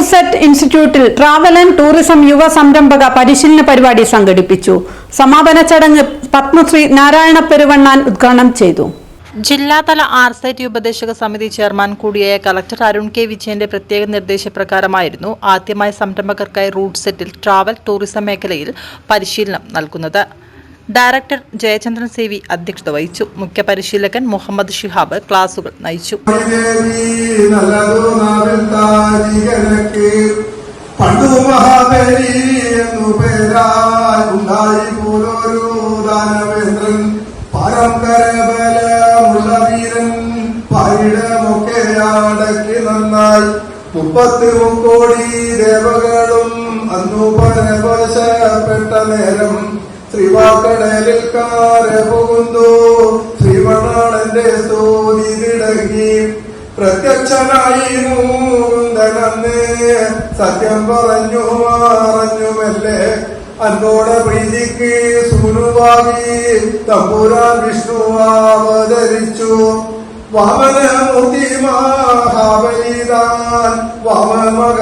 റൂർസെറ്റ് ഇൻസ്റ്റിറ്റ്യൂട്ടിൽ travel and tourism യുവ സംരംഭക പരിശീലന പരിപാടി സംഘടിപ്പിച്ചു. സമാപന ചടങ്ങ് പത്മശ്രീ നാരായണ പെരുവണ്ണാൻ ഉദ്ഘാടനം ചെയ്തു. ജില്ലാതല ആർസൈറ്റ് ഉപദേശക സമിതി ചെയർമാൻ കൂടിയായ കളക്ടർ അരുൺ കെ വിജയന്റെ പ്രത്യേക നിർദ്ദേശപ്രകാരമായിരുന്നു ആദ്യമായി സംരംഭകർക്കായി റൂട്ട് സെറ്റിൽ ട്രാവൽ ടൂറിസം മേഖലയിൽ പരിശീലനം നൽകുന്നത്. ഡയറക്ടർ ജയചന്ദ്രൻ സി വി അധ്യക്ഷത വഹിച്ചു. മുഖ്യ പരിശീലകൻ മുഹമ്മദ് ഷിഹാബ് ക്ലാസുകൾ നയിച്ചു. നല്ലതു പണ്ടു മഹാബലി എന്നു പേരാൽ ഉണ്ടായി പോലൊരു ദാനവേന്ദ്രൻ. പരമ്പര ബലമുള്ള വീരൻ പൈടമൊക്കെ അടക്കി നന്നായി. മുപ്പത്തി മുക്കോടി ദേവകളും അന്നു പരവശപ്പെട്ട നേരം ശ്രീവാക്കടലിൽ കാര പോകുന്നു. ശ്രീമണാളന്റെ സ്തോതി തിടങ്ങി പ്രത്യക്ഷനായി മൂന്തനന്ന് സത്യം പറഞ്ഞു മറഞ്ഞുമല്ലേ അന്നോടെ പ്രീതിക്ക് സൂനുവാകി തമ്പുരാൻ വിഷ്ണു അവതരിച്ചു. വാമന മൂർത്തിമാ വാമ മഹാബലിതാൻ വാമമക